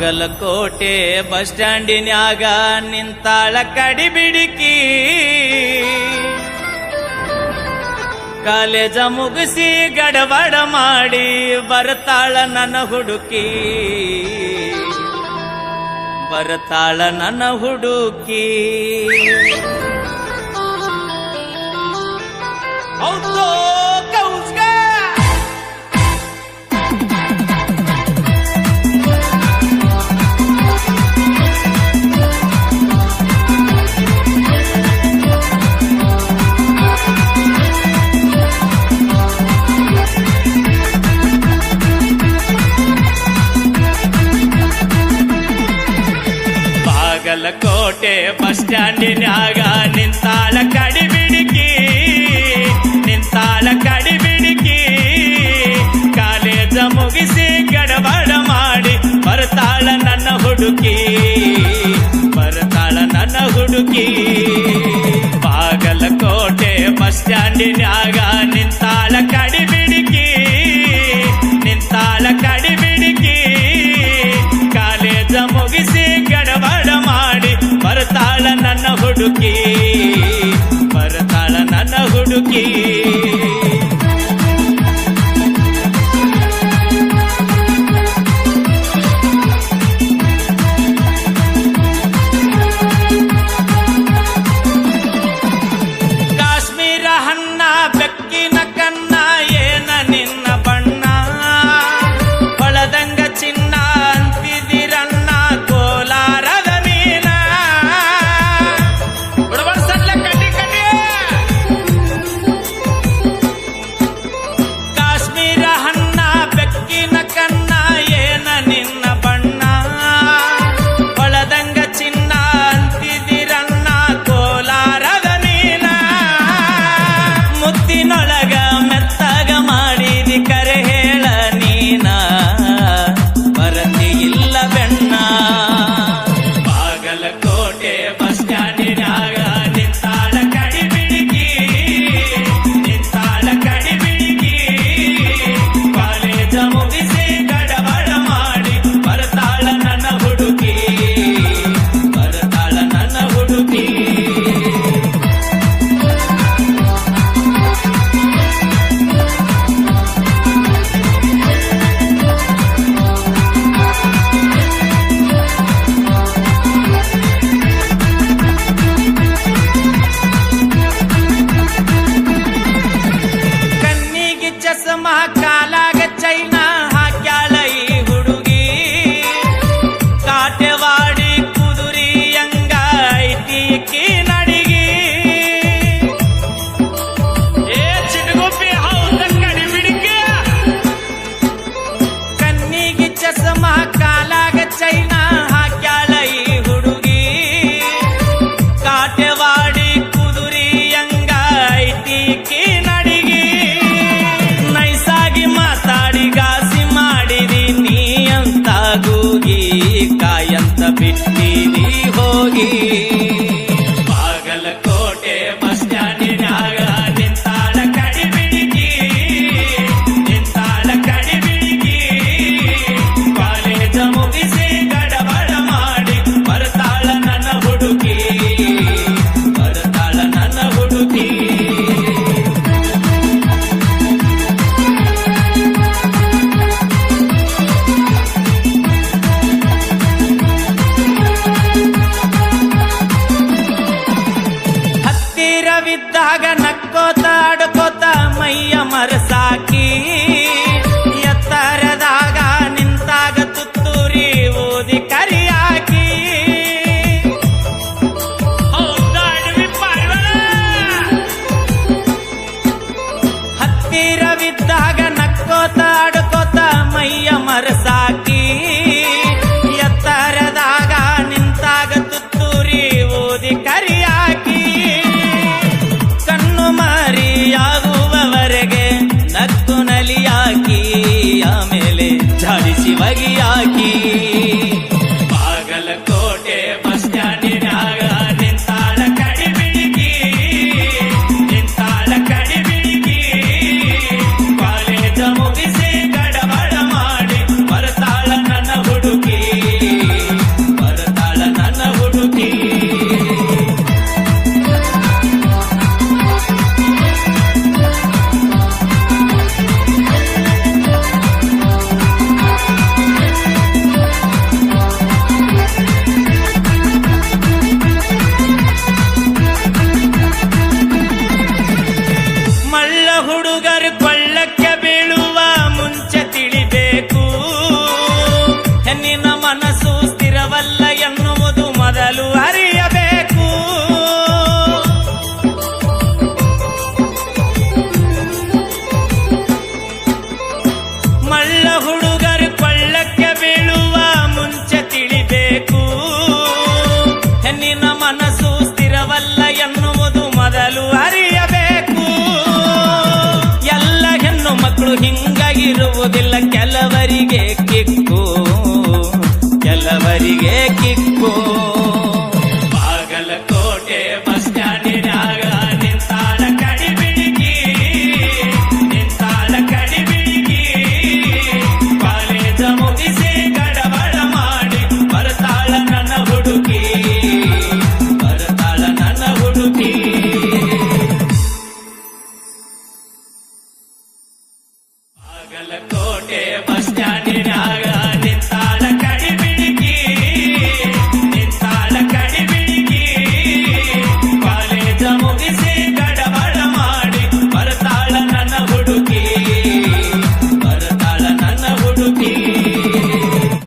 Bagalkot bus ಸ್ಟ್ಯಾಂಡಿನ್ಯಾಗ ನಿಂತಾಳ ಕಡಿ ಬಿಡಿಕಿ college ಮುಗಿಸಿ ಗಡಬಡ ಮಾಡಿ ಬರತಾಳ ನನ್ನ ಹುಡುಕಿ. ಬರ್ತಾಳ ನನ್ನ ಹುಡುಕಿ. ಹೌದು ಕೋಟೆ ಬಸ್ ಸ್ಟ್ಯಾಂಡಿನ್ಯಾಗ ನಿಂತಾಳ ಕಡಿಬಿಡಕಿ ನಿಂತಾಳ ಕಡಿಬಿಡಕಿ. ಕಾಲೇಜ ಮುಗಿಸಿ ಗಡಬಡ ಮಾಡಿ ಬರ್ತಾಳ ನನ್ನ ಹುಡುಕಿ, ಬರ್ತಾಳ ನನ್ನ ಹುಡುಕಿ. ಬಾಗಲಕೋಟೆ ಬಸ್ ಸ್ಟ್ಯಾಂಡಿನ್ಯಾಗ ನಿಂತಾಳ ನಿಂತಾಲ ನಿಂತಾಳ ಕಡಿಬಿಡಿ ಬರತಾಳ ನನ್ನ ಹುಡುಕಿ ಬರತಾಳ ನನ್ನ ಹುಡುಕಿ. కోటే ಕಾಲಾಗ ಚೈನಾ ಹಾಕ್ಯಾಳ. ಇದ್ದಾಗ ನಕ್ಕೋತ ಅಡ್ಕೋತ ಮೈಯ ಮರಸಾಕಿ ಎತ್ತರದಾಗ ನಿಂತಾಗ ತುತ್ತೂರಿ ಓದಿ ಕರಿಯಾಕಿ. ಕಣ್ಣು ಮಾರಿಯಾಗುವವರೆಗೆ ನಕ್ಕು ನಲಿಯಾಕಿ, ಆಮೇಲೆ ಜಾಡಿಸಿ ಬಗೆಯಾಕಿ my love